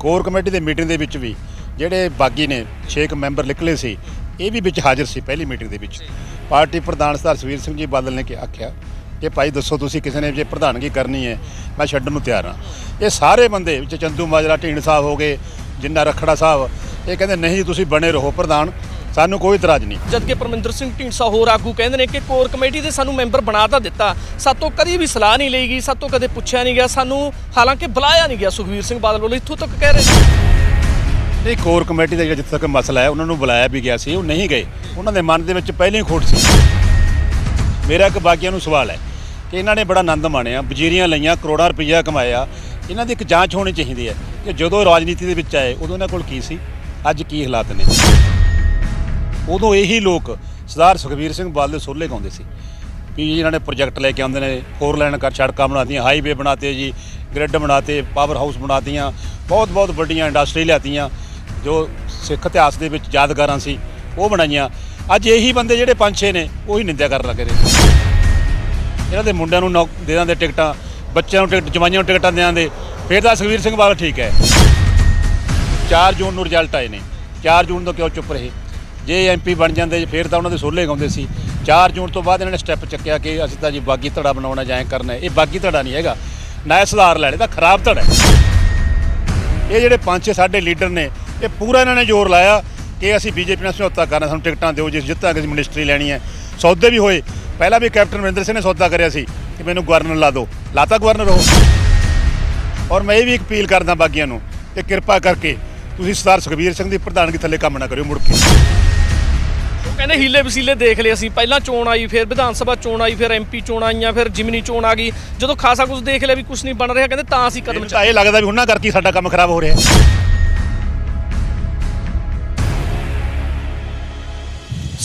Core committee ਦੇ meeting ਦੇ ਵਿੱਚ ਵੀ ਜਿਹੜੇ ਬਾਗੀ ਨੇ 6 ਮੈਂਬਰ ਨਿਕਲੇ ਸੀ, ਇਹ ਵੀ ਵਿੱਚ ਹਾਜ਼ਰ ਸੀ ਪਹਿਲੀ ਮੀਟਿੰਗ ਦੇ ਵਿੱਚ। ਪਾਰਟੀ ਪ੍ਰਧਾਨ ਸਰਦਾਰ ਸੁਖਬੀਰ ਸਿੰਘ ਜੀ ਬਾਦਲ ਨੇ ਕਿ ਆਖਿਆ ਕਿ ਭਾਈ ਦੱਸੋ ਤੁਸੀਂ ਕਿਸੇ ਨੇ ਜੇ ਪ੍ਰਧਾਨਗੀ ਕਰਨੀ ਹੈ, ਮੈਂ ਛੱਡਣ ਨੂੰ ਤਿਆਰ ਹਾਂ। ਇਹ ਸਾਰੇ ਬੰਦੇ ਵਿੱਚ ਚੰਦੂ ਮਾਜਰਾ ਢੀਂਡ ਸਾਹਿਬ ਹੋ ਗਏ, ਜਿੰਨਾ ਰਖੜਾ ਸਾਹਿਬ, ਇਹ ਕਹਿੰਦੇ, ਨਹੀਂ ਜੀ, ਤੁਸੀਂ ਬਣੇ ਰਹੋ ਪ੍ਰਧਾਨ ਸਾਨੂੰ ਕੋਈ ਇਤਰਾਜ਼ ਨਹੀਂ। ਜਦਕਿ ਪਰਮਿੰਦਰ ਸਿੰਘ ਢੀਂਡਸਾ ਹੋਰ ਆਗੂ ਕਹਿੰਦੇ ਨੇ ਕਿ ਕੋਰ ਕਮੇਟੀ ਦੇ ਸਾਨੂੰ ਮੈਂਬਰ ਬਣਾ ਤਾਂ ਦਿੱਤਾ ਸਾਤੋਂ ਕਦੀ ਵੀ ਸਲਾਹ ਨਹੀਂ ਲਈ ਗਈ ਸਾਤੋਂ ਕਦੇ ਪੁੱਛਿਆ ਨਹੀਂ ਗਿਆ ਸਾਨੂੰ ਹਾਲਾਂਕਿ ਬੁਲਾਇਆ ਨਹੀਂ ਗਿਆ ਸੁਖਵੀਰ ਸਿੰਘ ਬਾਦਲ ਵੱਲੋਂ ਇੱਥੋਂ ਤੱਕ ਕਹਿ ਰਹੇ ਨੇ। ਨਹੀਂ ਕੋਰ ਕਮੇਟੀ ਦਾ ਜਿੱਥੇ ਤੱਕ ਮਸਲਾ ਹੈ ਉਹਨਾਂ ਨੂੰ ਬੁਲਾਇਆ ਵੀ ਗਿਆ ਸੀ ਉਹ ਨਹੀਂ ਗਏ। ਉਹਨਾਂ ਦੇ ਮਨ ਦੇ ਵਿੱਚ ਪਹਿਲਾਂ ਹੀ ਖੋਟ ਸੀ। ਮੇਰਾ ਇੱਕ ਬਾਕੀਆਂ ਨੂੰ ਸਵਾਲ ਹੈ ਕਿ ਇਹਨਾਂ ਨੇ ਬੜਾ ਆਨੰਦ ਮਾਣਿਆ ਵਜ਼ੀਰੀਆਂ ਲਈਆਂ ਕਰੋੜਾਂ ਰੁਪਈਆ ਕਮਾਇਆ। ਇਹਨਾਂ ਦੀ ਇੱਕ ਜਾਂਚ ਹੋਣੀ ਚਾਹੀਦੀ ਹੈ ਕਿ ਜਦੋਂ ਰਾਜਨੀਤੀ ਦੇ ਵਿੱਚ ਆਏ ਉਦੋਂ ਇਹਨਾਂ ਕੋਲ ਕੀ ਸੀ? ਅੱਜ ਕੀ ਹਾਲਾਤ ਨੇ? ਉਦੋਂ ਇਹੀ ਲੋਕ ਸਰਦਾਰ ਸੁਖਬੀਰ ਸਿੰਘ ਬਾਦਲ ਦੇ ਸੋਲੇ ਗਾਉਂਦੇ ਸੀ ਵੀ ਇਹਨਾਂ ਨੇ ਪ੍ਰੋਜੈਕਟ ਲੈ ਕੇ ਆਉਂਦੇ ਨੇ ਫੋਰ ਲਾਈਨ ਕਰ ਸੜਕਾਂ ਬਣਾਤੀਆਂ ਹਾਈਵੇ ਬਣਾਤੇ ਜੀ ਗ੍ਰਿਡ ਬਣਾਤੇ ਪਾਵਰ ਹਾਊਸ ਬਣਾਤੀਆਂ, ਬਹੁਤ ਬਹੁਤ ਵੱਡੀਆਂ ਇੰਡਸਟਰੀ ਲਿਆਤੀਆਂ, ਜੋ ਸਿੱਖ ਇਤਿਹਾਸ ਦੇ ਵਿੱਚ ਯਾਦਗਾਰਾਂ ਸੀ, ਉਹ ਬਣਾਈਆਂ। ਅੱਜ ਇਹੀ ਬੰਦੇ ਜਿਹੜੇ ਪੰਜ ਛੇ ਨੇ, ਉਹੀ ਨਿੰਦਿਆ ਕਰਨ ਲੱਗੇ ਨੇ। ਇਹਨਾਂ ਦੇ ਮੁੰਡਿਆਂ ਨੂੰ ਨੌਕ- ਦੇ ਦਿੰਦੇ ਟਿਕਟਾਂ, ਬੱਚਿਆਂ ਨੂੰ ਟਿਕਟ ਜਵਾਈਆਂ ਨੂੰ ਟਿਕਟਾਂ ਦੇ ਦਿੰਦੇ ਫਿਰ ਤਾਂ ਸੁਖਬੀਰ ਸਿੰਘ ਬਾਦਲ ਠੀਕ ਹੈ। 4 ਜੂਨ ਨੂੰ ਰਿਜ਼ਲਟ ਆਏ ਨੇ। 4 ਜੂਨ ਤੋਂ ਕਿਉਂ ਚੁੱਪ ਰਹੇ? ਜੇ ਐਮਪੀ ਬਣ ਜਾਂਦੇ, ਫਿਰ ਤਾਂ ਉਹਨਾਂ ਦੇ ਸੋਲੇ ਗਾਉਂਦੇ ਸੀ। 4 ਜੂਨ ਤੋਂ ਬਾਅਦ ਇਹਨਾਂ ਨੇ ਸਟੈਪ ਚੱਕਿਆ ਕਿ ਅਸੀਂ ਤਾਂ ਜੀ ਬਾਗੀ ਧੜਾ ਬਣਾਉਣਾ ਜਾਂ ਕਰਨਾ ਇਹ ਬਾਗੀ ਧੜਾ ਨਹੀਂ ਹੈਗਾ। ਨਾ ਇਹ ਸੁਧਾਰ ਲੈਣੇ ਤਾਂ ਖਰਾਬ ਧੜਾ ਇਹ ਜਿਹੜੇ ਪੰਜ ਛੇ ਸਾਡੇ ਲੀਡਰ ਨੇ, ਇਹ ਪੂਰਾ ਇਹਨਾਂ ਨੇ ਜ਼ੋਰ ਲਾਇਆ ਕਿ ਅਸੀਂ ਬੀਜੇਪੀ ਨਾਲ ਸਮਝੌਤਾ ਕਰਨਾ, ਸਾਨੂੰ ਟਿਕਟਾਂ ਦਿਓ ਜੇ ਜਿੱਤਾਂਗੇ ਅਸੀਂ ਮਿਨਿਸਟਰੀ ਲੈਣੀ ਹੈ। ਸੌਦੇ ਵੀ ਹੋਏ। ਪਹਿਲਾਂ ਵੀ ਕੈਪਟਨ ਅਮਰਿੰਦਰ ਸਿੰਘ ਨੇ ਸੌਦਾ ਕਰਿਆ ਸੀ ਕਿ ਮੈਨੂੰ ਗਵਰਨਰ ਲਾ ਦਿਓ। ਲਾਤਾ ਗਵਰਨਰ ਹੋ ਔਰ ਮੈਂ ਇਹ ਵੀ ਇੱਕ ਅਪੀਲ ਕਰਦਾ ਬਾਗੀਆਂ ਨੂੰ ਕਿ ਕਿਰਪਾ ਕਰਕੇ ਤੁਸੀਂ ਸਰਦਾਰ ਸੁਖਬੀਰ ਸਿੰਘ ਦੀ ਪ੍ਰਧਾਨਗੀ ਥੱਲੇ ਕੰਮ ਨਾ ਕਰਿਓ ਮੁੜ ਕੇ। ਕਹਿੰਦੇ ਹੀਲੇ ਵਸੀਲੇ ਦੇਖ ਲਏ ਅਸੀਂ। ਪਹਿਲਾਂ ਚੋਣ ਆਈ, ਫਿਰ ਵਿਧਾਨ ਸਭਾ ਚੋਣ ਆਈ, ਫਿਰ ਐਮਪੀ ਚੋਣ ਆਈਆਂ, ਫਿਰ ਜਿਮਨੀ ਚੋਣ ਆ ਗਈ। ਜਦੋਂ ਖਾਸਾ ਕੁਝ ਦੇਖ ਲਿਆ ਵੀ ਕੁਝ ਨਹੀਂ ਬਣ ਰਿਹਾ, ਕਹਿੰਦੇ ਤਾਂ ਅਸੀਂ ਕਦਮ ਮੈਨੂੰ ਤਾਂ ਇਹ ਲੱਗਦਾ ਵੀ ਉਹਨਾਂ ਕਰਕੇ ਸਾਡਾ ਕੰਮ ਖਰਾਬ ਹੋ ਰਿਹਾ।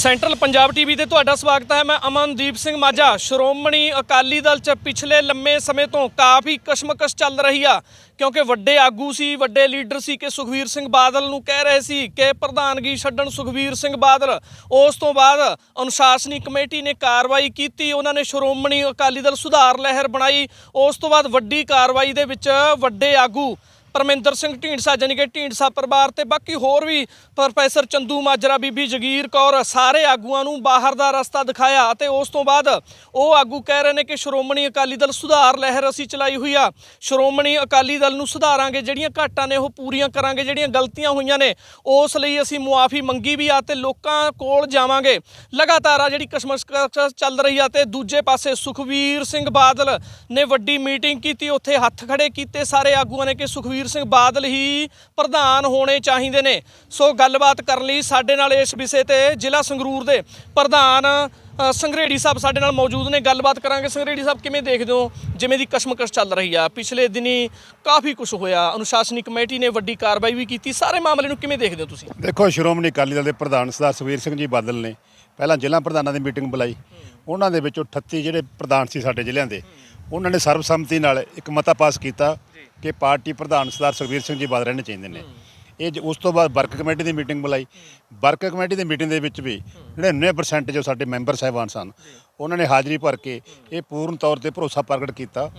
ਸੈਂਟਰਲ ਪੰਜਾਬ ਟੀਵੀ ਤੇ ਤੁਹਾਡਾ ਸਵਾਗਤ ਹੈ। ਮੈਂ ਅਮਨਦੀਪ ਸਿੰਘ ਮਾਝਾ। ਸ਼੍ਰੋਮਣੀ ਅਕਾਲੀ ਦਲ ਚ ਪਿਛਲੇ ਲੰਮੇ ਸਮੇਂ ਤੋਂ ਕਾਫੀ ਕਸ਼ਮਕਸ਼ ਚੱਲ ਰਹੀ ਆ। ਕਿਉਂਕਿ ਵੱਡੇ ਆਗੂ ਸੀ, ਵੱਡੇ ਲੀਡਰ ਸੀ ਕਿ ਸੁਖਵੀਰ ਸਿੰਘ ਬਾਦਲ ਨੂੰ ਕਹਿ ਰਹੇ ਸੀ ਕਿ ਪ੍ਰਧਾਨਗੀ ਛੱਡਣ ਸੁਖਵੀਰ ਸਿੰਘ ਬਾਦਲ। ਉਸ ਤੋਂ ਬਾਅਦ ਅਨੁਸ਼ਾਸਨੀ ਕਮੇਟੀ ਨੇ ਕਾਰਵਾਈ ਕੀਤੀ, ਉਹਨਾਂ ਨੇ ਸ਼੍ਰੋਮਣੀ ਅਕਾਲੀ ਦਲ ਸੁਧਾਰ ਲਹਿਰ ਬਣਾਈ। ਉਸ ਤੋਂ ਬਾਅਦ ਵੱਡੀ ਕਾਰਵਾਈ ਦੇ ਵਿੱਚ ਵੱਡੇ ਆਗੂ ਪਰਮਿੰਦਰ ਸਿੰਘ ਢੀਂਡਸਾ ਜਾਨੀ ਕਿ ਢੀਂਡਸਾ ਪਰਿਵਾਰ ਤੇ ਬਾਕੀ ਹੋਰ ਵੀ ਪ੍ਰੋਫੈਸਰ ਚੰਦੂ ਮਾਜਰਾ, ਬੀਬੀ ਜਗੀਰ ਕੌਰ ਸਾਰੇ ਆਗੂਆਂ ਨੂੰ ਬਾਹਰ ਦਾ ਰਸਤਾ ਦਿਖਾਇਆ ਅਤੇ ਉਸ ਤੋਂ ਬਾਅਦ ਉਹ ਆਗੂ ਕਹਿ ਰਹੇ ਨੇ ਕਿ ਸ਼੍ਰੋਮਣੀ ਅਕਾਲੀ ਦਲ ਸੁਧਾਰ ਲਹਿਰ ਅਸੀਂ ਚਲਾਈ ਹੋਈ ਆ। ਸ਼੍ਰੋਮਣੀ ਅਕਾਲੀ ਦਲ ਨੂੰ ਸੁਧਾਰਾਂਗੇ, ਜਿਹੜੀਆਂ ਘਾਟਾਂ ਨੇ ਉਹ ਪੂਰੀਆਂ ਕਰਾਂਗੇ, ਜਿਹੜੀਆਂ ਗਲਤੀਆਂ ਹੋਈਆਂ ਨੇ, ਉਸ ਲਈ ਅਸੀਂ ਮੁਆਫੀ ਮੰਗੀ ਵੀ ਆ ਤੇ ਲੋਕਾਂ ਕੋਲ ਜਾਵਾਂਗੇ। ਲਗਾਤਾਰ ਆ ਜਿਹੜੀ ਕਸ਼ਮਕਸ਼ ਚੱਲ ਰਹੀ ਆ ਤੇ ਦੂਜੇ ਪਾਸੇ ਸੁਖਵੀਰ ਸਿੰਘ ਬਾਦਲ ਨੇ ਵੱਡੀ ਮੀਟਿੰਗ ਕੀਤੀ, ਉੱਥੇ ਹੱਥ ਖੜੇ ਕੀਤੇ ਸਾਰੇ ਆਗੂਆਂ ਨੇ ਕਿ ਸੁਖਵੀਰ ਸਿੰਘ ਬਾਦਲ ਹੀ ਪ੍ਰਧਾਨ ਹੋਣੇ ਚਾਹੀਦੇ ਨੇ। ਸੋ ਗੱਲਬਾਤ ਕਰਨ ਲਈ ਸਾਡੇ ਨਾਲ ਇਸ ਵਿਸ਼ੇ ਤੇ ਜ਼ਿਲ੍ਹਾ ਸੰਗਰੂਰ ਦੇ ਪ੍ਰਧਾਨ ਅ, ਸੰਘਰੇੜੀ ਸਾਹਿਬ ਸਾਡੇ ਨਾਲ ਮੌਜੂਦ ਨੇ। ਗੱਲਬਾਤ ਕਰਾਂਗੇ। ਸੰਘਰੇੜੀ ਸਾਹਿਬ ਕਿਵੇਂ ਦੇਖਦੇ ਹੋ? ਜਿਵੇਂ ਦੀ ਕਸ਼ਮਕਸ਼ ਚੱਲ ਰਹੀ ਆ। ਪਿਛਲੇ ਦਿਨੀ ਕਾਫੀ ਕੁਝ ਹੋਇਆ। ਅਨੁਸ਼ਾਸਨੀ ਕਮੇਟੀ ਨੇ ਵੱਡੀ ਕਾਰਵਾਈ ਵੀ ਕੀਤੀ। ਸਾਰੇ ਮਾਮਲੇ ਨੂੰ ਕਿਵੇਂ ਦੇਖਦੇ ਹੋ ਤੁਸੀਂ? ਦੇਖੋ ਸ਼੍ਰੋਮਣੀ ਅਕਾਲੀ ਦਲ ਦੇ ਪ੍ਰਧਾਨ ਸਰਦਾਰ ਸੁਖਬੀਰ ਸਿੰਘ ਜੀ ਬਾਦਲ ਨੇ। ਪਹਿਲਾਂ ਜ਼ਿਲ੍ਹਾ ਪ੍ਰਧਾਨਾਂ ਦੀ ਮੀਟਿੰਗ ਬੁਲਾਈ। ਉਹਨਾਂ ਦੇ ਵਿੱਚੋਂ 38 ਜਿਹੜੇ ਪ੍ਰਧਾਨ ਸੀ ਸਾਡੇ ਜ਼ਿਲ੍ਹਿਆਂ ਦੇ। ਉਹਨਾਂ ਨੇ ਸਰਬਸੰਮਤੀ ਨਾਲ ਇੱਕ ਮਤਾ ਪਾਸ ਕੀਤਾ ਕਿ ਪਾਰਟੀ ਪ੍ਰਧਾਨ ਸਰਦਾਰ ਸੁਖਬੀਰ ਸਿੰਘ ਜੀ ਬਾਦਲ ਰਹਿਣੇ ਚਾਹੀਦੇ ਨੇ ਇਹ ਜ- ਉਸ ਤੋਂ ਬਾਅਦ ਵਰਕ ਕਮੇਟੀ ਦੀ ਮੀਟਿੰਗ ਬੁਲਾਈ। ਵਰਕ ਕਮੇਟੀ ਦੀ ਮੀਟਿੰਗ ਦੇ ਵਿੱਚ ਵੀ 99% ਜੋ ਸਾਡੇ ਮੈਂਬਰ ਸਾਹਿਬਾਨ ਸਨ ਉਹਨਾਂ ਨੇ ਹਾਜ਼ਰੀ ਭਰ ਕੇ ਇਹ ਪੂਰਨ ਤੌਰ ਤੇ ਭਰੋਸਾ ਪ੍ਰਗਟ ਕੀਤਾ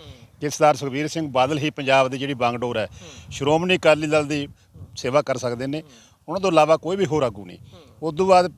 ਕਿ ਸਰਦਾਰ ਸੁਖਬੀਰ ਸਿੰਘ ਬਾਦਲ ਹੀ ਪੰਜਾਬ ਦੀ ਜਿਹੜੀ ਬਾਗਡੋਰ ਹੈ ਸ਼੍ਰੋਮਣੀ ਅਕਾਲੀ ਦਲ ਦੀ ਸੇਵਾ ਕਰ ਸਕਦੇ ਨੇ। ਉਹਨਾਂ ਤੋਂ ਇਲਾਵਾ ਕੋਈ ਵੀ ਹੋਰ ਆਗੂ ਨਹੀਂ। ਉਸ ਤੋਂ ਬਾਅਦ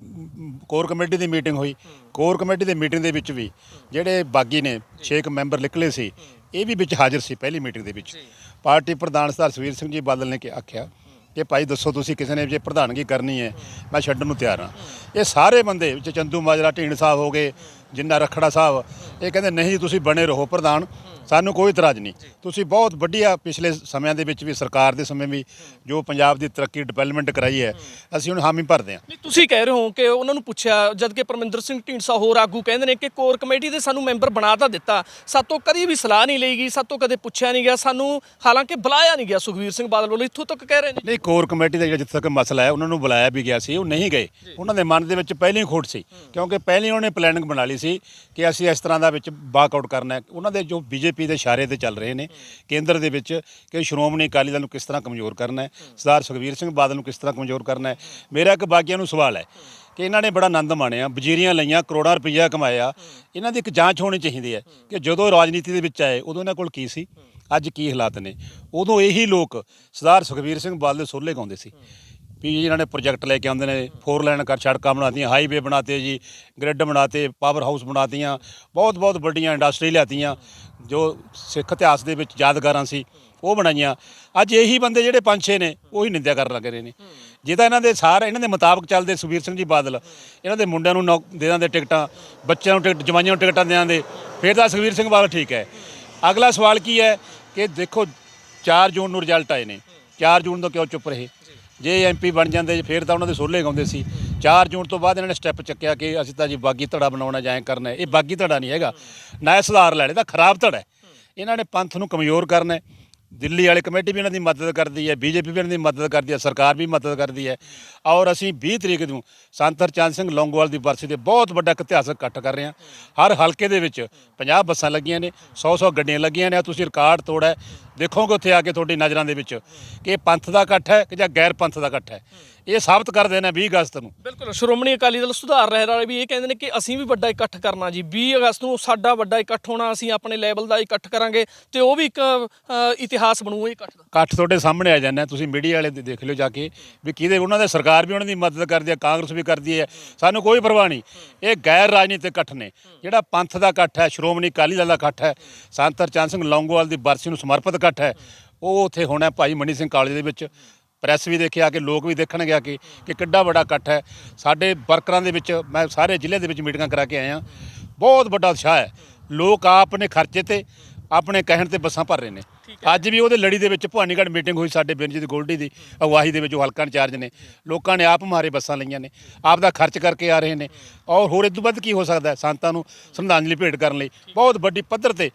ਕੋਰ ਕਮੇਟੀ ਦੀ ਮੀਟਿੰਗ ਹੋਈ। ਕੋਰ ਕਮੇਟੀ ਦੀ ਮੀਟਿੰਗ ਦੇ ਵਿੱਚ ਵੀ ਜਿਹੜੇ ਬਾਗੀ ਨੇ 6 ਮੈਂਬਰ ਨਿਕਲੇ ਸੀ ਇਹ ਵੀ ਵਿੱਚ ਹਾਜ਼ਰ ਸੀ ਪਹਿਲੀ ਮੀਟਿੰਗ ਦੇ ਵਿੱਚ। ਪਾਰਟੀ ਪ੍ਰਧਾਨ ਸਰਦਾਰ ਸੁਖਬੀਰ ਸਿੰਘ ਜੀ ਬਾਦਲ ਨੇ ਕਿ ਆਖਿਆ ਕਿ ਭਾਈ ਦੱਸੋ ਤੁਸੀਂ ਕਿਸੇ ਨੇ ਜੇ ਪ੍ਰਧਾਨਗੀ ਕਰਨੀ ਹੈ ਮੈਂ ਛੱਡਣ ਨੂੰ ਤਿਆਰ ਹਾਂ। ਇਹ ਸਾਰੇ ਬੰਦੇ ਵਿੱਚ ਚੰਦੂ ਮਾਜਰਾ ਢੀਂਡ ਸਾਹਿਬ ਹੋ ਗਏ ਜਿੰਨਾ ਰਖੜਾ ਸਾਹਿਬ ਇਹ ਕਹਿੰਦੇ ਨਹੀਂ ਜੀ ਤੁਸੀਂ ਬਣੇ ਰਹੋ ਪ੍ਰਧਾਨ ਸਾਨੂੰ ਕੋਈ ਇਤਰਾਜ਼ ਨਹੀਂ। ਤੁਸੀਂ ਬਹੁਤ ਵੱਡੀਆ ਪਿਛਲੇ ਸਮਿਆਂ ਦੇ ਵਿੱਚ ਵੀ ਸਰਕਾਰ ਦੇ ਸਮੇਂ ਵੀ ਜੋ ਪੰਜਾਬ ਦੀ ਤਰੱਕੀ ਡਿਵੈਲਪਮੈਂਟ ਕਰਾਈ ਹੈ ਅਸੀਂ ਹੁਣ ਹਾਮੀ ਭਰਦੇ ਹਾਂ। ਨਹੀਂ ਤੁਸੀਂ ਕਹਿ ਰਹੇ ਹੋ ਕਿ ਉਹਨਾਂ ਨੂੰ ਪੁੱਛਿਆ ਜਦ ਕਿ ਪਰਮਿੰਦਰ ਸਿੰਘ ਢੀਂਡਸਾ ਹੋਰ ਆਗੂ ਕਹਿੰਦੇ ਨੇ ਕਿ ਕੋਰ ਕਮੇਟੀ ਦੇ ਸਾਨੂੰ ਮੈਂਬਰ ਬਣਾ ਤਾਂ ਦਿੱਤਾ ਸਾਤੋਂ ਕਦੀ ਵੀ ਸਲਾਹ ਨਹੀਂ ਲਈ ਗਈ ਸਾਤੋਂ ਕਦੇ ਪੁੱਛਿਆ ਨਹੀਂ ਗਿਆ ਸਾਨੂੰ ਹਾਲਾਂਕਿ ਬੁਲਾਇਆ ਨਹੀਂ ਗਿਆ ਸੁਖਵੀਰ ਸਿੰਘ ਬਾਦਲ ਵੱਲੋਂ ਇੱਥੋਂ ਤੱਕ ਕਹਿ ਰਹੇ ਨੇ। ਨਹੀਂ ਕੋਰ ਕਮੇਟੀ ਦਾ ਜਿਹੜਾ ਜਿੱਥੇ ਤੱਕ ਮਸਲਾ ਹੈ ਉਹਨਾਂ ਨੂੰ ਬੁਲਾਇਆ ਵੀ ਗਿਆ ਸੀ ਉਹ ਨਹੀਂ ਗਏ। ਉਹਨਾਂ ਦੇ ਮਨ ਦੇ ਵਿੱਚ ਪਹਿਲਾਂ ਹੀ ਖੋਟ ਸੀ ਕਿਉਂਕਿ ਪਹਿਲਾਂ ਹੀ ਉਹਨੇ ਪਲੈਨਿੰਗ ਬਣਾ ਲਈ ਸੀ ਕਿ ਅਸੀਂ ਇਸ ਤਰ੍ਹਾਂ ਦਾ ਵਿੱਚ ਬਾਕਆਊਟ ਕਰਨਾ ਹੈ। ਉਹਨਾਂ ਦੇ ਜੋ ਬੀਜੇਪੀ ਦੇ ਇਸ਼ਾਰੇ ਤੇ ਚੱਲ ਰਹੇ ਨੇ। ਕੇਂਦਰ ਦੇ ਵਿੱਚ ਕਿ ਸ਼੍ਰੋਮਣੀ ਅਕਾਲੀ ਦਲ ਨੂੰ ਕਿਸ ਤਰ੍ਹਾਂ ਕਮਜ਼ੋਰ ਕਰਨਾ ਹੈ? ਸਰਦਾਰ ਸੁਖਬੀਰ ਸਿੰਘ ਬਾਦਲ ਨੂੰ ਕਿਸ ਤਰ੍ਹਾਂ ਕਮਜ਼ੋਰ ਕਰਨਾ ਹੈ? ਮੇਰਾ ਇੱਕ ਬਾਕੀਆਂ ਨੂੰ ਸਵਾਲ ਹੈ ਕਿ ਇਹਨਾਂ ਨੇ ਬੜਾ ਆਨੰਦ ਮਾਣਿਆ ਵਜ਼ੀਰੀਆਂ ਲਈਆਂ, ਕਰੋੜਾਂ ਰੁਪਈਆ ਕਮਾਇਆ। ਇਹਨਾਂ ਦੀ ਇੱਕ ਜਾਂਚ ਹੋਣੀ ਚਾਹੀਦੀ ਹੈ ਕਿ ਜਦੋਂ ਰਾਜਨੀਤੀ ਦੇ ਵਿੱਚ ਆਏ, ਉਦੋਂ ਇਹਨਾਂ ਕੋਲ ਕੀ ਸੀ? ਅੱਜ ਕੀ ਹਾਲਾਤ ਨੇ? ਉਦੋਂ ਇਹੀ ਲੋਕ ਸਰਦਾਰ ਸੁਖਬੀਰ ਸਿੰਘ ਬਾਦਲ ਦੇ ਸੋਲੇ ਗਾਉਂਦੇ ਸੀ। ਕਿ ਜੀ ਇਹਨਾਂ ਨੇ ਪ੍ਰੋਜੈਕਟ ਲੈ ਕੇ ਆਉਂਦੇ ਨੇ ਫੋਰ ਲਾਈਨ ਕਰ ਸੜਕਾਂ ਬਣਾਤੀਆਂ ਹਾਈਵੇ ਬਣਾਤੇ ਜੀ ਗ੍ਰਿਡ ਬਣਾਤੇ ਪਾਵਰ ਹਾਊਸ ਬਣਾਤੀਆਂ, ਬਹੁਤ ਬਹੁਤ ਵੱਡੀਆਂ ਇੰਡਸਟਰੀ ਲਿਆਤੀਆਂ, ਜੋ ਸਿੱਖ ਇਤਿਹਾਸ ਦੇ ਵਿੱਚ ਯਾਦਗਾਰਾਂ ਸੀ, ਉਹ ਬਣਾਈਆਂ। ਅੱਜ ਇਹੀ ਬੰਦੇ ਜਿਹੜੇ ਪੰਜ ਛੇ ਨੇ, ਉਹੀ ਨਿੰਦਿਆ ਕਰਨ ਲੱਗ ਰਹੇ ਨੇ। ਜੇ ਤਾਂ ਇਹਨਾਂ ਦੇ ਸਾਰੇ, ਇਹਨਾਂ ਦੇ ਮੁਤਾਬਕ ਚੱਲਦੇ ਸੁਖਬੀਰ ਸਿੰਘ ਜੀ ਬਾਦਲ, ਇਹਨਾਂ ਦੇ ਮੁੰਡਿਆਂ ਨੂੰ ਨੌ- ਦੇ ਦਿੰਦੇ ਟਿਕਟਾਂ, ਬੱਚਿਆਂ ਨੂੰ ਟਿਕਟ, ਜਵਾਈਆਂ ਨੂੰ ਟਿਕਟਾਂ ਦੇ, ਫਿਰ ਤਾਂ ਸੁਖਬੀਰ ਸਿੰਘ ਬਾਦਲ ਠੀਕ ਹੈ। ਅਗਲਾ ਸਵਾਲ ਕੀ ਹੈ ਕਿ ਦੇਖੋ 4 ਜੂਨ ਨੂੰ ਰਿਜ਼ਲਟ ਆਏ ਨੇ 4 ਜੂਨ ਤੋਂ ਕਿਉਂ ਚੁੱਪ ਰਹੇ? ਜੇ ਐਮਪੀ ਬਣ ਜਾਂਦੇ, ਫਿਰ ਤਾਂ ਉਹਨਾਂ ਦੇ ਸੋਲੇ ਗਾਉਂਦੇ ਸੀ। 4 ਜੂਨ ਤੋਂ ਬਾਅਦ ਇਹਨਾਂ ਨੇ ਸਟੈਪ ਚੱਕਿਆ ਕਿ ਅਸੀਂ ਤਾਂ ਜੀ ਬਾਗੀ ਧੜਾ ਬਣਾਉਣਾ ਜਾਂ ਕਰਨਾ ਇਹ ਬਾਗੀ ਧੜਾ ਨਹੀਂ ਹੈਗਾ। ਨਾ ਇਹ ਸੁਧਾਰ ਲੈਣੇ ਤਾਂ ਖਰਾਬ ਧੜਾ ਇਹਨਾਂ ਨੇ ਪੰਥ ਨੂੰ ਕਮਜ਼ੋਰ ਕਰਨਾ ਦਿੱਲੀ ਵਾਲੀ ਕਮੇਟੀ ਵੀ ਇਹਨਾਂ ਦੀ ਮਦਦ ਕਰਦੀ ਹੈ, ਬੀਜੇਪੀ ਵੀ ਇਹਨਾਂ ਦੀ ਮਦਦ ਕਰਦੀ ਹੈ, ਸਰਕਾਰ ਵੀ ਮਦਦ ਕਰਦੀ ਹੈ। ਔਰ ਅਸੀਂ 20 ਤਰੀਕ ਨੂੰ ਸੰਤ ਹਰਚੰਦ ਸਿੰਘ ਲੌਂਗੋਵਾਲ ਦੀ ਬਰਸੀ ਤੇ ਬਹੁਤ ਵੱਡਾ ਇੱਕ ਇਤਿਹਾਸਕ ਇਕੱਠ ਕਰ ਰਹੇ ਹਾਂ। ਹਰ ਹਲਕੇ ਦੇ ਵਿੱਚ 50 ਬੱਸਾਂ ਲੱਗੀਆਂ ਨੇ 100-100 ਗੱਡੀਆਂ ਲੱਗੀਆਂ ਨੇ। ਆਹ ਤੁਸੀਂ ਰਿਕਾਰਡ ਤੋੜਾ ਹੈ। ਦੇਖੋਗੇ ਉੱਥੇ ਆ ਕੇ ਤੁਹਾਡੀ ਨਜ਼ਰਾਂ ਦੇ ਵਿੱਚ ਕਿ ਇਹ ਪੰਥ ਦਾ ਇਕੱਠ ਹੈ ਕਿ ਜਾਂ ਗੈਰ ਪੰਥ ਦਾ ਇਕੱਠ ਹੈ। ਇਹ ਸਾਬਤ ਕਰ ਦੇਣਾ 20 ਅਗਸਤ ਨੂੰ। ਬਿਲਕੁਲ ਸ਼੍ਰੋਮਣੀ ਅਕਾਲੀ ਦਲ ਸੁਧਾਰ ਰਹਿ ਵਾਲੇ ਵੀ ਇਹ ਕਹਿੰਦੇ ਨੇ ਕਿ ਅਸੀਂ ਵੀ ਵੱਡਾ ਇਕੱਠ ਕਰਨਾ ਜੀ। 20 ਅਗਸਤ ਨੂੰ ਸਾਡਾ ਵੱਡਾ ਇਕੱਠ ਹੋਣਾ ਅਸੀਂ ਆਪਣੇ ਲੈਵਲ ਦਾ ਇਕੱਠ ਕਰਾਂਗੇ ਤੇ ਉਹ ਵੀ ਇੱਕ ਇਤਿਹਾਸ ਬਣੂ ਇਹ ਇਕੱਠ ਦਾ। ਇਕੱਠ ਤੁਹਾਡੇ ਸਾਹਮਣੇ ਆ ਜਾਂਦਾ ਤੁਸੀਂ ਮੀਡੀਆ ਵਾਲੇ ਦੇ ਦੇਖ ਲਿਓ ਜਾ ਕੇ ਵੀ ਕਿਹਦੇ ਉਹਨਾਂ ਦੇ ਸਰਕਾਰ ਵੀ ਉਹਨਾਂ ਦੀ ਮਦਦ ਕਰਦੀ ਹੈ ਕਾਂਗਰਸ ਵੀ ਕਰਦੀ ਹੈ। ਸਾਨੂੰ ਕੋਈ ਪਰਵਾਹ ਨਹੀਂ। ਇਹ ਗੈਰ ਰਾਜਨੀਤਿਕ ਇਕੱਠ ਨੇ। ਜਿਹੜਾ ਪੰਥ ਦਾ ਇਕੱਠ ਹੈ ਸ਼੍ਰੋਮਣੀ ਅਕਾਲੀ ਦਲ ਦਾ ਇਕੱਠ ਹੈ ਸੰਤ ਹਰਚੰਦ ਸਿੰਘ ਲੌਂਗੋਵਾਲ ਦੀ ਬਰਸੀ ਨੂੰ ਸਮਰਪਿਤ ਇਕੱਠ ਹੈ। ਉਹ ਉੱਥੇ ਹੋਣਾ ਭਾਈ ਮਨੀ ਸਿੰਘ ਕਾਲਜ ਦੇ ਵਿੱਚ। ਪ੍ਰੈਸ ਵੀ ਦੇਖਿਆ ਕਿ ਲੋਕ ਵੀ ਦੇਖਣਗੇ ਆ ਕੇ ਕਿ ਕਿੱਡਾ ਵੱਡਾ ਇਕੱਠ ਹੈ। ਸਾਡੇ ਵਰਕਰਾਂ ਦੇ ਵਿੱਚ ਮੈਂ ਸਾਰੇ ਜ਼ਿਲ੍ਹੇ ਦੇ ਵਿੱਚ ਮੀਟਿੰਗਾਂ ਕਰਾ ਕੇ ਆਇਆ। ਬਹੁਤ ਵੱਡਾ ਉਤਸ਼ਾਹ ਹੈ। ਲੋਕ ਆਪਣੇ ਖਰਚੇ ਤੇ ਆਪਣੇ ਕਹਿਣ ਤੇ ਬੱਸਾਂ ਭਰ ਰਹੇ ਨੇ। ਅੱਜ ਵੀ ਉਹਦੇ ਲੜੀ ਦੇ ਵਿੱਚ ਭਵਾਨੀਗੜ੍ਹ ਮੀਟਿੰਗ ਹੋਈ ਸਾਡੇ ਬਿਰਨਜੀਤ ਗੋਲਡੀ ਦੀ। ਅਗਵਾਈ ਦੇ ਵਿੱਚ ਉਹ ਹਲਕਾ ਇੰਚਾਰਜ ਨੇ। ਲੋਕਾਂ ਨੇ ਆਪ ਮਾਰੇ ਬੱਸਾਂ ਲਈਆਂ ਨੇ। ਆਪ ਦਾ ਖਰਚ ਕਰਕੇ ਆ ਰਹੇ ਨੇ। ਔਰ ਹੋਰ ਇਦੋਂ ਵੱਧ ਕੀ ਹੋ ਸਕਦਾ ਹੈ? ਸੰਤਾਂ ਨੂੰ ਸ਼ਰਧਾਂਜਲੀ ਭੇਟ ਕਰਨ ਲਈ। ਬਹੁਤ ਵੱਡੀ ਪੱਧਰ ਤੇ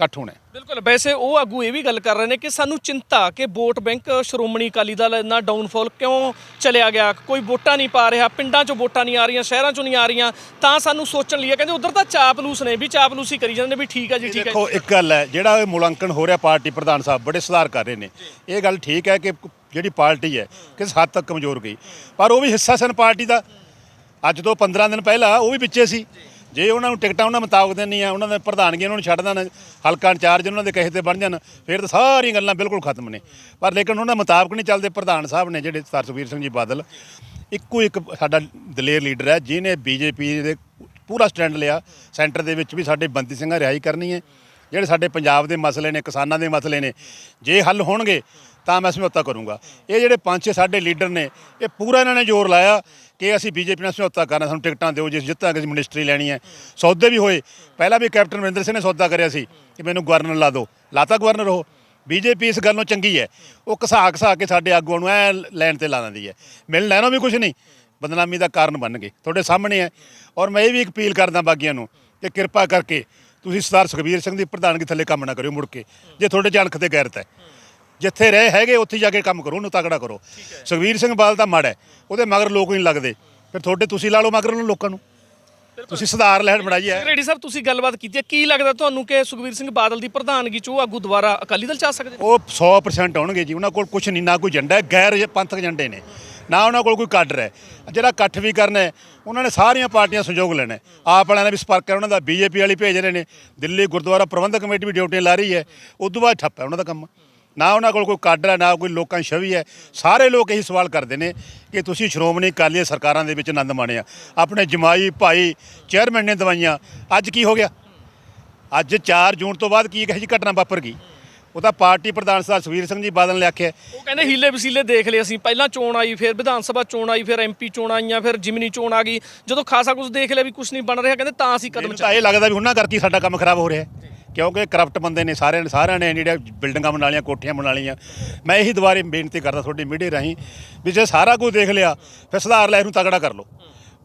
ਇਕੱਠ ਹੋਣਾ ਹੈ। ਬਿਲਕੁਲ ਵੈਸੇ ਉਹ ਆਗੂ ਇਹ ਵੀ ਗੱਲ ਕਰ ਰਹੇ ਨੇ ਕਿ ਸਾਨੂੰ ਚਿੰਤਾ ਕਿ ਵੋਟ ਬੈਂਕ ਸ਼੍ਰੋਮਣੀ ਅਕਾਲੀ ਦਲ ਇੰਨਾ ਡਾਊਨਫਾਲ ਕਿਉਂ ਚਲਿਆ ਗਿਆ? ਕੋਈ ਵੋਟਾਂ ਨਹੀਂ ਪਾ ਰਿਹਾ ਪਿੰਡਾਂ 'ਚੋਂ ਵੋਟਾਂ ਨਹੀਂ ਆ ਰਹੀਆਂ ਸ਼ਹਿਰਾਂ 'ਚੋਂ ਨਹੀਂ ਆ ਰਹੀਆਂ ਤਾਂ ਸਾਨੂੰ ਸੋਚਣ ਲਈ ਹੈ। ਕਹਿੰਦੇ ਉਧਰ ਤਾਂ ਚਾਪਲੂਸ ਨੇ ਵੀ ਚਾਪਲੂਸੀ ਕਰੀ ਜਾਂਦੇ ਨੇ ਵੀ ਠੀਕ ਹੈ ਜੀ ਠੀਕ ਹੈ ਦੇਖੋ ਇੱਕ ਗੱਲ ਹੈ ਜਿਹੜਾ ਇਹ ਮੁਲਾਂਕਣ ਹੋ ਰਿਹਾ ਪਾਰਟੀ ਪ੍ਰਧਾਨ ਸਾਹਿਬ ਬੜੇ ਸੁਧਾਰ ਕਰ ਰਹੇ ਨੇ। ਇਹ ਗੱਲ ਠੀਕ ਹੈ ਕਿ ਜਿਹੜੀ ਪਾਰਟੀ ਹੈ ਕਿਸ ਹੱਦ ਤੱਕ ਕਮਜ਼ੋਰ ਗਈ। ਪਰ ਉਹ ਵੀ ਹਿੱਸਾ ਸਨ ਪਾਰਟੀ ਦਾ। ਅੱਜ ਤੋਂ 15 ਦਿਨ ਪਹਿਲਾਂ ਉਹ ਵੀ ਵਿੱਚੇ ਸੀ। ਜੇ ਉਹਨਾਂ ਨੂੰ ਟਿਕਟਾਂ ਉਹਨਾਂ ਮੁਤਾਬਕ ਦੇਣੀਆਂ ਉਹਨਾਂ ਦੇ ਪ੍ਰਧਾਨਗੀ ਉਹਨਾਂ ਨੂੰ ਛੱਡ ਦੇਣ, ਹਲਕਾ ਇੰਚਾਰਜ ਉਹਨਾਂ ਦੇ ਕਹੇ ਤੇ ਬਣ ਜਾਣ, ਫਿਰ ਤਾਂ ਸਾਰੀਆਂ ਗੱਲਾਂ ਬਿਲਕੁਲ ਖਤਮ ਨੇ। ਪਰ ਲੇਕਿਨ ਉਹਨਾਂ ਮੁਤਾਬਕ ਨਹੀਂ ਚੱਲਦੇ ਪ੍ਰਧਾਨ ਸਾਹਿਬ ਨੇ ਜਿਹੜੇ ਸਰ ਸੁਖਬੀਰ ਸਿੰਘ ਜੀ ਬਾਦਲ, ਇੱਕੋ ਇੱਕ ਸਾਡਾ ਦਲੇਰ ਲੀਡਰ ਹੈ, ਜਿਹਨੇ ਬੀਜੇਪੀ ਦੇ ਪੂਰਾ ਸਟੈਂਡ ਲਿਆ, ਸੈਂਟਰ ਦੇ ਵਿੱਚ ਵੀ ਸਾਡੇ ਬੰਦੀ ਸਿੰਘਾਂ ਰਿਹਾਈ ਕਰਨੀ ਹੈ। ਜਿਹੜੇ ਸਾਡੇ ਪੰਜਾਬ ਦੇ ਮਸਲੇ ਨੇ, ਕਿਸਾਨਾਂ ਦੇ ਮਸਲੇ ਨੇ, ਜੇ ਹੱਲ ਹੋਣਗੇ ਤਾਂ ਮੈਂ ਸਮਝੌਤਾ ਕਰੂੰਗਾ। ਇਹ ਜਿਹੜੇ ਪੰਜ ਛੇ ਸਾਡੇ ਲੀਡਰ ਨੇ, ਇਹ ਪੂਰਾ ਇਹਨਾਂ ਨੇ ਜ਼ੋਰ ਲਾਇਆ ਕਿ ਅਸੀਂ ਬੀਜੇਪੀ ਨਾਲ ਸਮਝੌਤਾ ਕਰਨਾ, ਸਾਨੂੰ ਟਿਕਟਾਂ ਦਿਓ ਜੇ ਜਿੱਤਾਂਗੇ ਅਸੀਂ ਮਿਨਿਸਟਰੀ ਲੈਣੀ ਹੈ। ਸੌਦੇ ਵੀ ਹੋਏ। ਪਹਿਲਾਂ ਵੀ ਕੈਪਟਨ ਅਮਰਿੰਦਰ ਸਿੰਘ ਨੇ ਸੌਦਾ ਕਰਿਆ ਸੀ ਕਿ ਮੈਨੂੰ ਗਵਰਨਰ ਲਾ ਦਿਓ। ਲਾਤਾ ਗਵਰਨਰ ਉਹ। ਬੀਜੇਪੀ ਇਸ ਗੱਲ ਨੂੰ ਚੰਗੀ ਹੈ। ਉਹ ਘਸਾ ਘਸਾ ਕੇ ਸਾਡੇ ਆਗੂਆਂ ਨੂੰ ਐ ਲੈਣ ਤੇ ਲਾ ਦਿੰਦੀ ਹੈ। ਮਿਲ ਲੈਣੋਂ ਵੀ ਕੁਝ ਨਹੀਂ। ਬਦਨਾਮੀ ਦਾ ਕਾਰਨ ਬਣ ਗਏ। ਤੁਹਾਡੇ ਸਾਹਮਣੇ ਹੈ। ਔਰ ਮੈਂ ਇਹ ਵੀ ਇੱਕ ਅਪੀਲ ਕਰਦਾ ਬਾਗੀਆਂ ਨੂੰ ਕਿ ਕਿਰਪਾ ਕਰਕੇ ਤੁਸੀਂ ਸਰਦਾਰ ਸੁਖਬੀਰ ਸਿੰਘ ਦੀ ਪ੍ਰਧਾਨਗੀ ਥੱਲੇ ਕੰਮ ਨਾ ਕਰਿਓ ਮੁੜ ਕੇ। ਜੇ ਤੁਹਾਡੇ ਚ ਅਣਖ ਤੇ ਗੈਰਤ ਹੈ। ਜਿੱਥੇ ਰਹੇ ਹੈਗੇ ਉੱਥੇ ਜਾ ਕੇ ਕੰਮ ਕਰੋ ਉਹਨੂੰ ਤਗੜਾ ਕਰੋ। ਸੁਖਬੀਰ ਸਿੰਘ ਬਾਲ ਤਾਂ ਮਾੜਾ ਹੈ ਉਹਦੇ ਮਗਰ ਲੋਕ ਨਹੀਂ ਲੱਗਦੇ। ਫਿਰ ਤੁਹਾਡੇ ਤੁਸੀਂ ਲਾ ਲਓ ਮਗਰ ਉਹਨੂੰ ਲੋਕਾਂ ਨੂੰ। ਤੁਸੀਂ ਸੁਧਾਰ ਲਹਿਰ ਬਣਾਈ ਹੈ। ਰੇਡੀ ਸਾਹਿਬ ਤੁਸੀਂ ਗੱਲਬਾਤ ਕੀਤੀ ਹੈ। ਕੀ ਲੱਗਦਾ ਤੁਹਾਨੂੰ ਕਿ ਸੁਖਬੀਰ ਸਿੰਘ ਬਾਦਲ ਦੀ ਪ੍ਰਧਾਨਗੀ 'ਚ ਉਹ ਆਗੂ ਦੁਬਾਰਾ ਅਕਾਲੀ ਦਲ 'ਚ ਆ ਸਕਦੇ ਨੇ? ਉਹ 100% ਆਉਣਗੇ ਜੀ ਉਹਨਾਂ ਕੋਲ ਕੁਝ ਨਹੀਂ ਨਾ ਕੋਈ ਏਜੰਡਾ ਹੈ ਗੈਰ ਪੰਥਕ ਏਜੰਡੇ ਨੇ। ਨਾ ਉਹਨਾਂ ਕੋਲ ਕੋਈ ਕਾਡਰ ਹੈ। ਜਿਹੜਾ ਇਕੱਠ ਵੀ ਕਰਨਾ ਹੈ ਉਹਨਾਂ ਨੇ ਸਾਰੀਆਂ ਪਾਰਟੀਆਂ ਸਹਿਯੋਗ ਲੈਣਾ ਹੈ। ਆਪ ਵਾਲਿਆਂ ਨੇ ਵੀ ਸੰਪਰਕ ਹੈ ਉਹਨਾਂ ਦਾ ਬੀਜੇਪੀ ਵਾਲੀ ਭੇਜ ਰਹੇ ਨੇ। ਦਿੱਲੀ ਗੁਰਦੁਆਰਾ ਪ੍ਰਬੰਧਕ ਕਮੇਟੀ ਵੀ ਡਿਊਟੀਆਂ ਲਾ ਰਹੀ ਹੈ। ਉਸ ਤੋਂ ਬਾਅਦ ਠੱਪ ਹੈ ਉਹਨਾਂ ਦਾ ਕੰਮ। ਨਾ ਉਹਨਾਂ ਕੋਲ ਕੋਈ ਕਾਡਰ ਹੈ ਨਾ ਕੋਈ ਲੋਕਾਂ ਛਵੀ ਹੈ। ਸਾਰੇ ਲੋਕ ਇਹੀ ਸਵਾਲ ਕਰਦੇ ਨੇ ਕਿ ਤੁਸੀਂ ਸ਼੍ਰੋਮਣੀ ਅਕਾਲੀ ਸਰਕਾਰਾਂ ਦੇ ਵਿੱਚ ਆਨੰਦ ਮਾਣਿਆ। ਆਪਣੇ ਜਮਾਈ ਭਾਈ ਚੇਅਰਮੈਨ ਨੇ ਦਵਾਈਆਂ। ਅੱਜ ਕੀ ਹੋ ਗਿਆ? ਅੱਜ 4 ਜੂਨ ਤੋਂ ਬਾਅਦ ਕੀ ਕਹੀ ਜੀ ਘਟਨਾ ਵਾਪਰ ਗਈ? ਉਹ ਤਾਂ ਪਾਰਟੀ ਪ੍ਰਧਾਨ ਸਰਦਾਰ ਸੁਖਬੀਰ ਸਿੰਘ ਜੀ ਬਾਦਲ ਨੇ ਆਖਿਆ ਉਹ ਕਹਿੰਦੇ ਹੀਲੇ ਵਸੀਲੇ ਦੇਖ ਲਏ ਅਸੀਂ। ਪਹਿਲਾਂ ਚੋਣ ਆਈ ਫਿਰ ਵਿਧਾਨ ਸਭਾ ਚੋਣ ਆਈ ਫਿਰ ਐਮਪੀ ਚੋਣ ਆਈਆਂ ਫਿਰ ਜਿਮਨੀ ਚੋਣ ਆ ਗਈ। ਜਦੋਂ ਖਾਸਾ ਕੁਝ ਦੇਖ ਲਿਆ ਵੀ ਕੁਝ ਨਹੀਂ ਬਣ ਰਿਹਾ ਕਹਿੰਦੇ ਤਾਂ ਅਸੀਂ ਕਦਮ ਤਾਂ ਇਹ ਲੱਗਦਾ ਵੀ ਉਹਨਾਂ ਕਰਕੇ ਸਾਡਾ ਕੰਮ ਖਰਾਬ ਹੋ ਰਿਹਾ ਹੈ। ਕਿਉਂਕਿ ਕਰਪਟ ਬੰਦੇ ਨੇ ਸਾਰਿਆਂ ਨੇ ਸਾਰਿਆਂ ਨੇ ਜਿਹੜੇ ਬਿਲਡਿੰਗਾਂ ਬਣਾ ਲਈਆਂ ਕੋਠੀਆਂ ਬਣਾ ਲਈਆਂ। ਮੈਂ ਇਹੀ ਦੁਬਾਰੇ ਬੇਨਤੀ ਕਰਦਾ ਤੁਹਾਡੀ ਮੀਡੀਆ ਰਾਹੀਂ ਵੀ ਜੇ ਸਾਰਾ ਕੁਝ ਦੇਖ ਲਿਆ ਫਿਰ ਸੁਧਾਰ ਲਹਿਰ ਨੂੰ ਤਗੜਾ ਕਰ ਲਓ।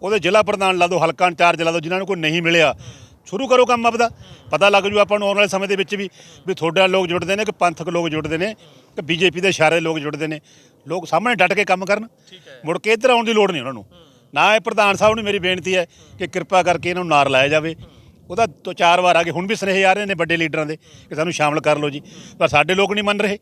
ਉਹਦੇ ਜ਼ਿਲ੍ਹਾ ਪ੍ਰਧਾਨ ਲਾ ਦਿਓ ਹਲਕਾ ਇੰਚਾਰਜ ਲਾ ਦਿਓ ਜਿਨ੍ਹਾਂ ਨੂੰ ਕੋਈ ਨਹੀਂ ਮਿਲਿਆ। ਸ਼ੁਰੂ ਕਰੋ ਕੰਮ ਆਪਦਾ। ਪਤਾ ਲੱਗ ਜੂ ਆਪਾਂ ਨੂੰ ਆਉਣ ਵਾਲੇ ਸਮੇਂ ਦੇ ਵਿੱਚ ਵੀ ਵੀ ਤੁਹਾਡੇ ਲੋਕ ਜੁੜਦੇ ਨੇ ਕਿ ਪੰਥਕ ਲੋਕ ਜੁੜਦੇ ਨੇ ਕਿ ਬੀਜੇਪੀ ਦੇ ਇਸ਼ਾਰੇ ਲੋਕ ਜੁੜਦੇ ਨੇ। ਲੋਕ ਸਾਹਮਣੇ ਡਟ ਕੇ ਕੰਮ ਕਰਨ। ਮੁੜ ਕੇ ਇੱਧਰ ਆਉਣ ਦੀ ਲੋੜ ਨਹੀਂ ਉਹਨਾਂ ਨੂੰ। ਨਾ ਇਹ ਪ੍ਰਧਾਨ ਸਾਹਿਬ ਨੂੰ ਮੇਰੀ ਬੇਨਤੀ ਹੈ ਕਿ ਕਿਰਪਾ ਕਰਕੇ ਇਹਨਾਂ ਨੂੰ ਨਾਰ ਲਾਇਆ ਜਾਵੇ। ਉਹਦਾ ਤੋਂ ਚਾਰ ਵਾਰ ਆ ਗਏ। ਹੁਣ ਵੀ ਸੁਨੇਹੇ ਆ ਰਹੇ ਨੇ ਵੱਡੇ ਲੀਡਰਾਂ ਦੇ ਕਿ ਸਾਨੂੰ ਸ਼ਾਮਲ ਕਰ ਲਓ ਜੀ। ਪਰ ਸਾਡੇ ਲੋਕ ਨਹੀਂ ਮੰਨ ਰਹੇ।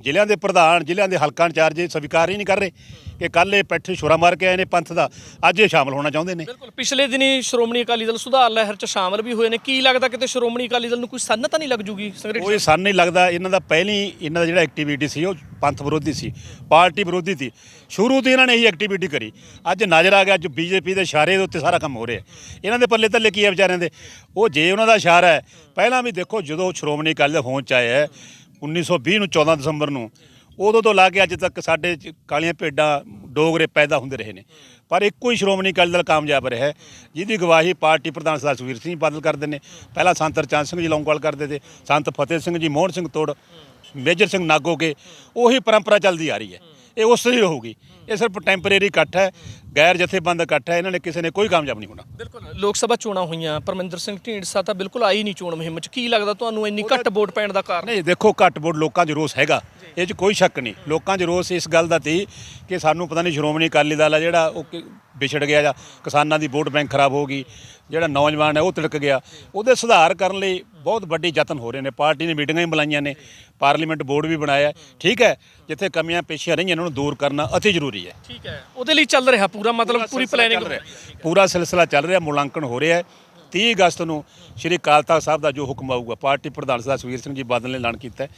ਜ਼ਿਲ੍ਹਿਆਂ ਦੇ ਪ੍ਰਧਾਨ ਜ਼ਿਲ੍ਹਿਆਂ ਦੇ ਹਲਕਾ ਇੰਚਾਰਜ ਇਹ ਸਵੀਕਾਰ ਹੀ ਨਹੀਂ ਕਰ ਰਹੇ ਕਿ ਕੱਲ ਇਹ ਪੈਠੇ ਛੁਰਾ ਮਾਰ ਕੇ ਆਏ ਨੇ ਪੰਥ ਦਾ। ਅੱਜ ਇਹ ਸ਼ਾਮਲ ਹੋਣਾ ਚਾਹੁੰਦੇ ਨੇ। ਬਿਲਕੁਲ ਪਿਛਲੇ ਦਿਨੀ ਸ਼੍ਰੋਮਣੀ ਅਕਾਲੀ ਦਲ ਸੁਧਾਰ ਲਹਿਰ 'ਚ ਸ਼ਾਮਲ ਵੀ ਹੋਏ ਨੇ। ਕੀ ਲੱਗਦਾ ਕਿਤੇ ਸ਼੍ਰੋਮਣੀ ਅਕਾਲੀ ਦਲ ਨੂੰ ਕੋਈ ਸੰਨ ਤਾਂ ਨਹੀਂ ਲੱਗ ਜੂਗੀ ਇਹ ਸਾਨੂੰ ਨਹੀਂ ਲੱਗਦਾ। ਇਹਨਾਂ ਦਾ ਪਹਿਲੀ ਇਹਨਾਂ ਦਾ ਜਿਹੜਾ ਐਕਟੀਵਿਟੀ ਸੀ ਉਹ ਪੰਥ ਵਿਰੋਧੀ ਸੀ ਪਾਰਟੀ ਵਿਰੋਧੀ ਸੀ। ਸ਼ੁਰੂ ਤੋਂ ਇਹਨਾਂ ਨੇ ਇਹੀ ਐਕਟੀਵਿਟੀ ਕਰੀ। ਅੱਜ ਨਜ਼ਰ ਆ ਗਿਆ ਅੱਜ ਬੀਜੇਪੀ ਦੇ ਇਸ਼ਾਰੇ ਦੇ ਉੱਤੇ ਸਾਰਾ ਕੰਮ ਹੋ ਰਿਹਾ। ਇਹਨਾਂ ਦੇ ਪੱਲੇ ਥੱਲੇ ਕੀ ਹੈ ਵਿਚਾਰਿਆਂ ਦੇ? ਉਹ ਜੇ ਉਹਨਾਂ ਦਾ ਇਸ਼ਾਰਾ ਹੈ ਪਹਿਲਾਂ ਵੀ ਦੇਖੋ ਜਦੋਂ ਸ਼੍ਰੋਮਣੀ ਅਕਾਲੀ ਦਾ ਫੋਨ ਚ ਆਇਆ ਹੈ, 1920 ਨੂੰ 14 ਦਸੰਬਰ ਨੂੰ ਉਦੋਂ ਤੋਂ ਲਾ ਕੇ ਅੱਜ ਤੱਕ ਸਾਡੇ ਚ ਕਾਲੀਆਂ ਭੇਡਾਂ ਡੋਗਰੇ ਪੈਦਾ ਹੁੰਦੇ ਰਹੇ ਨੇ। ਪਰ ਇੱਕੋ ਹੀ ਸ਼੍ਰੋਮਣੀ ਅਕਾਲੀ ਦਲ ਕਾਮਯਾਬ ਰਿਹਾ ਹੈ, ਜਿਹਦੀ ਗਵਾਹੀ ਪਾਰਟੀ ਪ੍ਰਧਾਨ ਸਰਦਾਰ ਸੁਖਬੀਰ ਸਿੰਘ ਬਾਦਲ ਕਰਦੇ ਨੇ। ਪਹਿਲਾਂ ਸੰਤ ਰਚਨ ਸਿੰਘ ਜੀ ਲੌਂਗਵਾਲ ਕਰਦੇ ਤੇ ਸੰਤ ਫਤਿਹ ਸਿੰਘ ਜੀ ਮੋਹਨ ਸਿੰਘ ਤੋੜ ਮੇਜਰ ਸਿੰਘ ਨਾਗੋਕੇ ਉਹੀ ਪਰੰਪਰਾ ਚੱਲਦੀ ਆ ਰਹੀ ਹੈ। ਇਹ ਉਸ ਹੀ ਰਹੂਗੀ। ਇਹ ਸਿਰਫ ਟੈਂਪਰੇਰੀ ਇਕੱਠ ਹੈ ਗੈਰ ਜਥੇਬੰਦ ਇਕੱਠ ਹੈ ਇਹਨਾਂ ਨੇ ਕਿਸੇ ਨੇ ਕੋਈ ਕਾਮਯਾਬ ਨਹੀਂ ਹੋਣਾ। ਬਿਲਕੁਲ ਲੋਕ ਸਭਾ ਚੋਣਾਂ ਹੋਈਆਂ ਪਰਮਿੰਦਰ ਸਿੰਘ ਢੀਂਡਸਾ ਤਾਂ ਬਿਲਕੁਲ ਆਈ ਨਹੀਂ ਚੋਣ ਮੁਹਿੰਮ 'ਚ। ਕੀ ਲੱਗਦਾ ਤੁਹਾਨੂੰ ਇੰਨੀ ਘੱਟ ਵੋਟ ਪੈਣ ਦਾ ਕਾਰਨ? ਨਹੀਂ ਦੇਖੋ ਘੱਟ ਵੋਟ ਲੋਕਾਂ 'ਚ ਰੋਸ ਹੈਗਾ। ਇਹ 'ਚ ਕੋਈ ਸ਼ੱਕ ਨਹੀਂ। ਲੋਕਾਂ 'ਚ ਰੋਸ ਇਸ ਗੱਲ ਦਾ ਤੀ ਕਿ ਸਾਨੂੰ ਪਤਾ ਨਹੀਂ ਸ਼੍ਰੋਮਣੀ ਅਕਾਲੀ ਦਲ ਆ ਜਿਹੜਾ ਉਹ ਕਿ- ਵਿਛੜ ਗਿਆ ਜਾਂ ਕਿਸਾਨਾਂ ਦੀ ਵੋਟ ਬੈਂਕ ਖਰਾਬ ਹੋ ਗਈ ਜਿਹੜਾ ਨੌਜਵਾਨ ਹੈ ਉਹ ਤਿਲਕ ਗਿਆ। ਉਹਦੇ ਸੁਧਾਰ ਕਰਨ ਲਈ ਬਹੁਤ ਵੱਡੇ ਯਤਨ ਹੋ ਰਹੇ ਨੇ। ਪਾਰਟੀ ਨੇ ਮੀਟਿੰਗਾਂ ਵੀ ਬੁਲਾਈਆਂ ਨੇ। ਪਾਰਲੀਮੈਂਟ ਬੋਰਡ ਵੀ ਬਣਾਇਆ ਹੈ। ਠੀਕ ਹੈ ਜਿੱਥੇ ਕਮੀਆਂ ਪੇਸ਼ੀਆਂ ਰਹੀਆਂ ਇਹਨਾਂ ਨੂੰ ਦੂਰ ਕਰਨਾ ਅਤੀ ਜ਼ਰੂਰੀ ਹੈ। ਠੀਕ ਹੈ। ਉਹਦੇ ਲਈ ਚੱਲ ਰਿਹਾ ਪੂਰਾ ਮਤਲਬ ਪੂਰੀ ਸਿਲਸਿਲਾ ਪਲੈਨਿੰਗ ਚੱਲ ਰਿਹਾ। ਪੂਰਾ ਸਿਲਸਿਲਾ ਚੱਲ ਰਿਹਾ ਮੁਲਾਂਕਣ ਹੋ ਰਿਹਾ ਹੈ। 30 ਅਗਸਤ ਨੂੰ ਸ਼੍ਰੀ ਅਕਾਲ ਤਖਤ ਸਾਹਿਬ ਦਾ ਜੋ ਹੁਕਮ ਆਊਗਾ, ਪਾਰਟੀ ਪ੍ਰਧਾਨ ਸਰਦਾਰ ਸੁਖਬੀਰ ਸਿੰਘ ਜੀ ਬਾਦਲ ਨੇ ਐਲਾਨ ਕੀਤਾ ਹੈ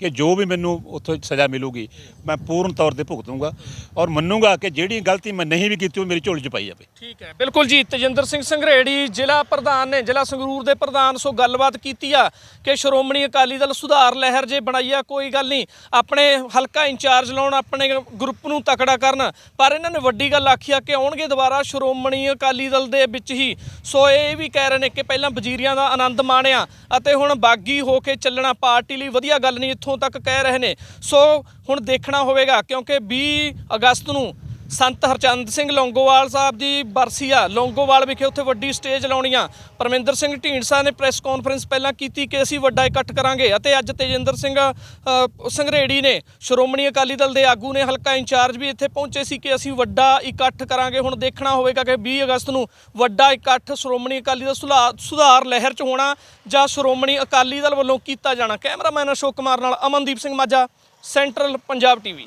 ਕਿ ਜੋ ਵੀ ਮੈਨੂੰ ਉੱਥੋਂ ਸਜ਼ਾ ਮਿਲੂਗੀ, ਮੈਂ ਪੂਰਨ ਤੌਰ ਤੇ ਭੁਗਤੂੰਗਾ ਔਰ ਮੰਨੂੰਗਾ ਕਿ ਜਿਹੜੀ ਗਲਤੀ ਮੈਂ ਨਹੀਂ ਵੀ ਕੀਤੀ, ਉਹ ਮੇਰੀ ਝੋਲੀ 'ਚ ਪਾਈ ਜਾਵੇ। ਠੀਕ ਹੈ। ਬਿਲਕੁਲ ਜੀ, ਤੇਜਿੰਦਰ ਸਿੰਘ ਸੰਘਰੇੜੀ ਜ਼ਿਲ੍ਹਾ ਪ੍ਰਧਾਨ ਨੇ, ਜ਼ਿਲ੍ਹਾ ਸੰਗਰੂਰ ਦੇ ਪ੍ਰਧਾਨ, ਸੋ ਗੱਲਬਾਤ ਕੀਤੀ ਆ ਕਿ ਸ਼੍ਰੋਮਣੀ ਅਕਾਲੀ ਦਲ ਸੁਧਾਰ ਲਹਿਰ ਜੇ ਬਣਾਈ ਆ ਕੋਈ ਗੱਲ ਨਹੀਂ। ਆਪਣੇ ਹਲਕਾ ਇੰਚਾਰਜ ਲਾਉਣ, ਆਪਣੇ ਗਰੁੱਪ ਨੂੰ ਤਕੜਾ ਕਰਨ, ਪਰ ਇਹਨਾਂ ਨੇ ਵੱਡੀ ਗੱਲ ਆਖੀ ਆ ਕਿ ਆਉਣਗੇ ਦੁਬਾਰਾ ਸ਼੍ਰੋਮਣੀ ਅਕਾਲੀ ਦਲ ਦੇ ਵਿੱਚ ਹੀ। ਸੋ ਇਹ ਵੀ ਕਹਿ ਰਹੇ ਨੇ ਕਿ ਪਹਿਲਾਂ ਵਜ਼ੀਰੀਆਂ ਦਾ ਆਨੰਦ ਮਾਣਿਆ ਅਤੇ ਹੁਣ ਬਾਗੀ ਹੋ ਕੇ ਚੱਲਣਾ ਪਾਰਟੀ ਲਈ ਵਧੀਆ ਗੱਲ ਨਹੀਂ ਇੱਥੋਂ ਤੱਕ ਕਹਿ ਰਹੇ ਨੇ। ਸੋ ਹੁਣ ਦੇਖਣਾ ਹੋਵੇਗਾ ਕਿਉਂਕਿ 20 ਅਗਸਤ ਨੂੰ ਸੰਤ ਹਰਚੰਦ ਸਿੰਘ ਲੌਂਗੋਵਾਲ ਸਾਹਿਬ ਦੀ ਬਰਸੀ ਆ ਲੌਂਗੋਵਾਲ ਵਿਖੇ ਉੱਥੇ ਵੱਡੀ ਸਟੇਜ ਲਾਉਣੀ ਆ ਪਰਮਿੰਦਰ ਸਿੰਘ ਢੀਂਡਸਾ ਨੇ ਪ੍ਰੈਸ ਕਾਨਫਰੰਸ ਪਹਿਲਾਂ ਕੀਤੀ ਕਿ ਅਸੀਂ ਵੱਡਾ ਇਕੱਠ ਕਰਾਂਗੇ ਅਤੇ ਅੱਜ ਤੇਜਿੰਦਰ ਸਿੰਘ ਸੰਘਰੇੜੀ ਨੇ ਸ਼੍ਰੋਮਣੀ ਅਕਾਲੀ ਦਲ ਦੇ ਆਗੂ ਨੇ ਹਲਕਾ ਇੰਚਾਰਜ ਵੀ ਇੱਥੇ ਪਹੁੰਚੇ ਸੀ ਕਿ ਅਸੀਂ ਵੱਡਾ ਇਕੱਠ ਕਰਾਂਗੇ। ਹੁਣ ਦੇਖਣਾ ਹੋਵੇਗਾ ਕਿ 20 ਅਗਸਤ ਨੂੰ ਵੱਡਾ ਇਕੱਠ ਸ਼੍ਰੋਮਣੀ ਅਕਾਲੀ ਦਲ ਸੁਲਾ- ਸੁਧਾਰ ਲਹਿਰ 'ਚ ਹੋਣਾ ਜਾਂ ਸ਼੍ਰੋਮਣੀ ਅਕਾਲੀ ਦਲ ਵੱਲੋਂ ਕੀਤਾ ਜਾਣਾ। ਕੈਮਰਾਮੈਨ ਅਸ਼ੋਕ ਕੁਮਾਰ ਨਾਲ ਅਮਨਦੀਪ ਸਿੰਘ ਮਾਝਾ, ਸੈਂਟਰਲ ਪੰਜਾਬ ਟੀਵੀ।